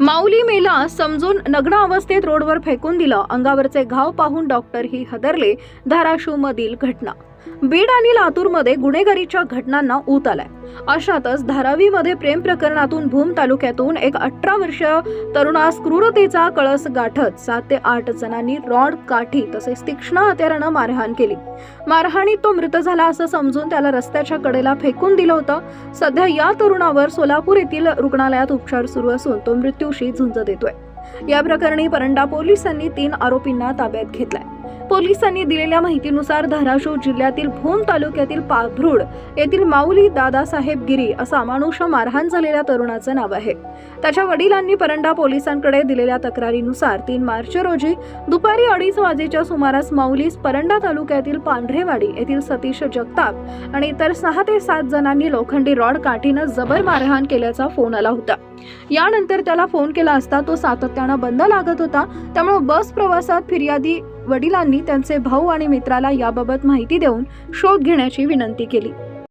माऊली मेला समजून नग्न अवस्थेत रोडवर फेकून दिलं. अंगावरचे घाव पाहून डॉक्टरही हदरले धाराशिव मधील घटना. बीड आणि लातूरमध्ये गुन्हेगारीच्या घटनांना ऊत आलाय. अशातच धारावीमध्ये प्रेम प्रकरणातून भूम तालुक्यातून एक अठरा वर्ष तरुणास क्रूरतेचा कळस गाठत सात ते आठ जणांनी रॉड काठी तसेच तीक्ष्ण हत्यारानं मारहाण केली. मारहाणीत तो मृत झाला असं समजून त्याला रस्त्याच्या कडेला फेकून दिलं होतं. सध्या या तरुणावर सोलापूर येथील रुग्णालयात उपचार सुरू असून तो मृत्यूशी झुंज देतोय. या प्रकरणी परंडा पोलिसांनी तीन आरोपींना ताब्यात घेतलाय. पोलिसांनी दिलेल्या माहितीनुसार धाराशिव जिल्ह्यातील भूम तालुक्यातील पाथरूड येथील माऊली दादासाहेब गिरी असा अमानुष मारहाण झालेल्या तरुणाचं नाव आहे. त्याच्या वडिलांनी परंडा पोलिसांकडे दिलेल्या तक्रारीनुसार तीन मार्च रोजी दुपारी अडीच वाजेच्या सुमारास माऊलीस परंडा तालुक्यातील पांढरेवाडी येथील सतीश जगताप आणि इतर सहा ते सात जणांनी लोखंडी रॉड काठीनं जबर मारहाण केल्याचा फोन आला होता. यानंतर त्याला फोन केला असता तो सातत्यानं बंद लागत होता. त्यामुळे बस प्रवासात फिर्यादी वडिलांनी त्यांचे भाऊ आणि मित्राला याबाबत माहिती देऊन शोध घेण्याची विनंती केली.